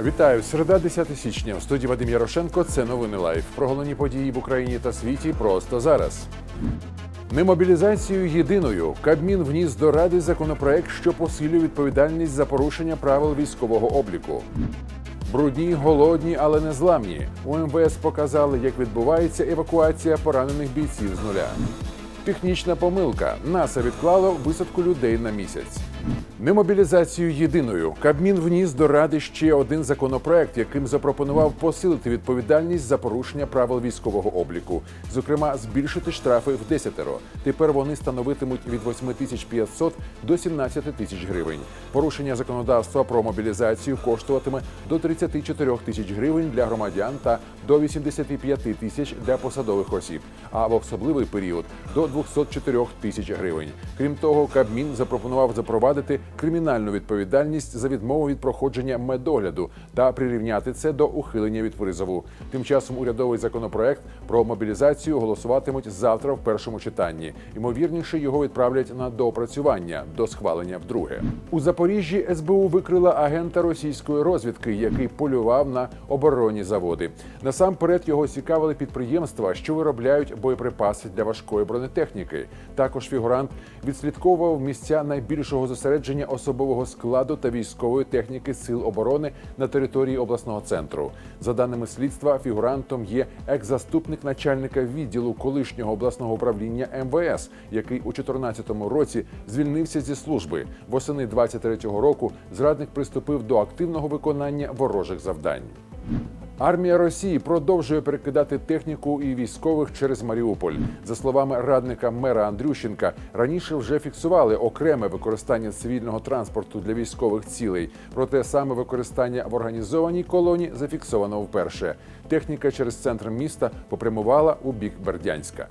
Вітаю! Середа 10 січня. В студії Вадим Ярошенко. Це новини лайф. Про головні події в Україні та світі просто зараз. Немобілізацію єдиною Кабмін вніс до ради законопроект, що посилює відповідальність за порушення правил військового обліку. Брудні, голодні, але не зламні. У МВС показали, як відбувається евакуація поранених бійців з нуля. Технічна помилка. НАСА відклало висадку людей на місяць. Немобілізацію єдиною Кабмін вніс до ради ще один законопроект, яким запропонував посилити відповідальність за порушення правил військового обліку, зокрема, збільшити штрафи в десятеро. Тепер вони становитимуть від 8 тисяч 500 до 17 тисяч гривень. Порушення законодавства про мобілізацію коштуватиме до 34 тисяч гривень для громадян та до 85 тисяч для посадових осіб, а в особливий період до 204 тисяч гривень. Крім того, Кабмін запропонував запровадити кримінальну відповідальність за відмову від проходження медогляду та прирівняти це до ухилення від призову. Тим часом урядовий законопроект про мобілізацію голосуватимуть завтра в першому читанні. Ймовірніше його відправлять на доопрацювання до схвалення вдруге. У Запоріжжі СБУ викрила агента російської розвідки, який полював на оборонні заводи. Насамперед його цікавили підприємства, що виробляють боєприпаси для важкої бронетехніки. Також фігурант відслідковував місця найбільшого зосередження особового складу та військової техніки сил оборони на території обласного центру. За даними слідства, фігурантом є екс-заступник начальника відділу колишнього обласного управління МВС, який у 2014 році звільнився зі служби. Восени 23-го року зрадник приступив до активного виконання ворожих завдань. Армія Росії продовжує перекидати техніку і військових через Маріуполь. За словами радника мера Андрющенка, раніше вже фіксували окреме використання цивільного транспорту для військових цілей. Проте саме використання в організованій колоні зафіксовано вперше. Техніка через центр міста попрямувала у бік Бердянська.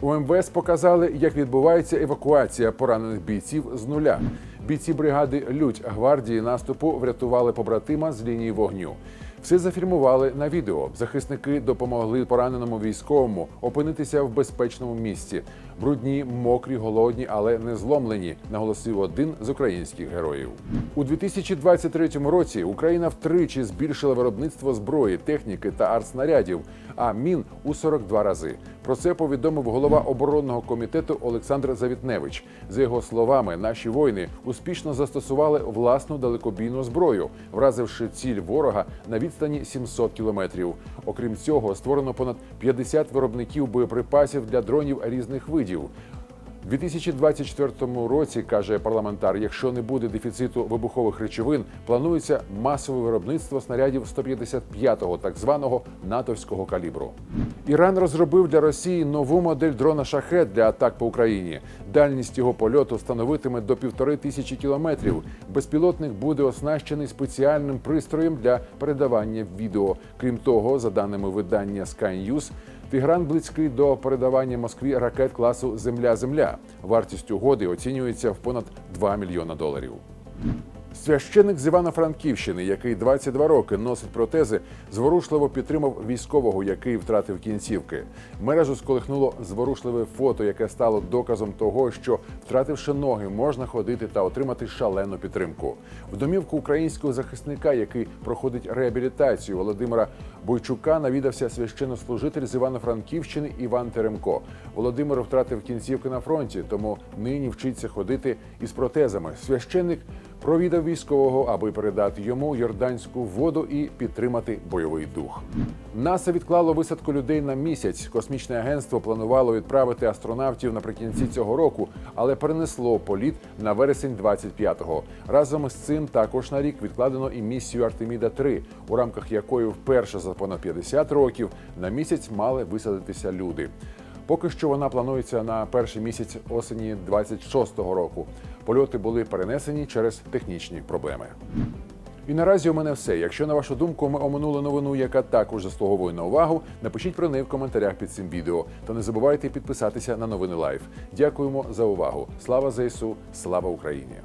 У МВС показали, як відбувається евакуація поранених бійців з нуля. Бійці бригади Людь гвардії наступу врятували побратима з лінії вогню. Все зафільмували на відео. Захисники допомогли пораненому військовому опинитися в безпечному місці. Брудні, мокрі, голодні, але не зломлені, наголосив один з українських героїв. У 2023 році Україна втричі збільшила виробництво зброї, техніки та артснарядів, а мін у 42 рази. Про це повідомив голова оборонного комітету Олександр Завітневич. За його словами, наші воїни успішно застосували власну далекобійну зброю, вразивши ціль ворога на відстані 700 кілометрів. Окрім цього, створено понад 50 виробників боєприпасів для дронів різних видів. У 2024 році каже парламентар, якщо не буде дефіциту вибухових речовин, планується масове виробництво снарядів 155-го, так званого натовського калібру. Іран розробив для Росії нову модель дрона шахет для атак по Україні. Дальність його польоту становитиме до півтори тисячі кілометрів. Безпілотник буде оснащений спеціальним пристроєм для передавання відео. Крім того, за даними видання Sky News, Тигран близький до передавання Москві ракет класу Земля-Земля. Вартість угоди оцінюється в понад 2 мільйона доларів. Священик з Івано-Франківщини, який 22 роки носить протези, зворушливо підтримав військового, який втратив кінцівки. Мережу сколихнуло зворушливе фото, яке стало доказом того, що втративши ноги, можна ходити та отримати шалену підтримку. В домівку українського захисника, який проходить реабілітацію Володимира Бойчука, навідався священнослужитель з Івано-Франківщини Іван Теремко. Володимир втратив кінцівки на фронті, тому нині вчиться ходити із протезами. Священник провідав військового, аби передати йому йорданську воду і підтримати бойовий дух. НАСА відклало висадку людей на місяць. Космічне агентство планувало відправити астронавтів наприкінці цього року, але перенесло політ на вересень 25-го. Разом з цим також на рік відкладено і місію Артеміда 3 у рамках якої вперше за понад 50 років на місяць мали висадитися люди. Поки що вона планується на перший місяць осені 26-го року. Польоти були перенесені через технічні проблеми. І наразі у мене все. Якщо на вашу думку ми оминули новину, яка також заслуговує на увагу, напишіть про неї в коментарях під цим відео. Та не забувайте підписатися на новини Лайф. Дякуємо за увагу. Слава ЗСУ, слава Україні!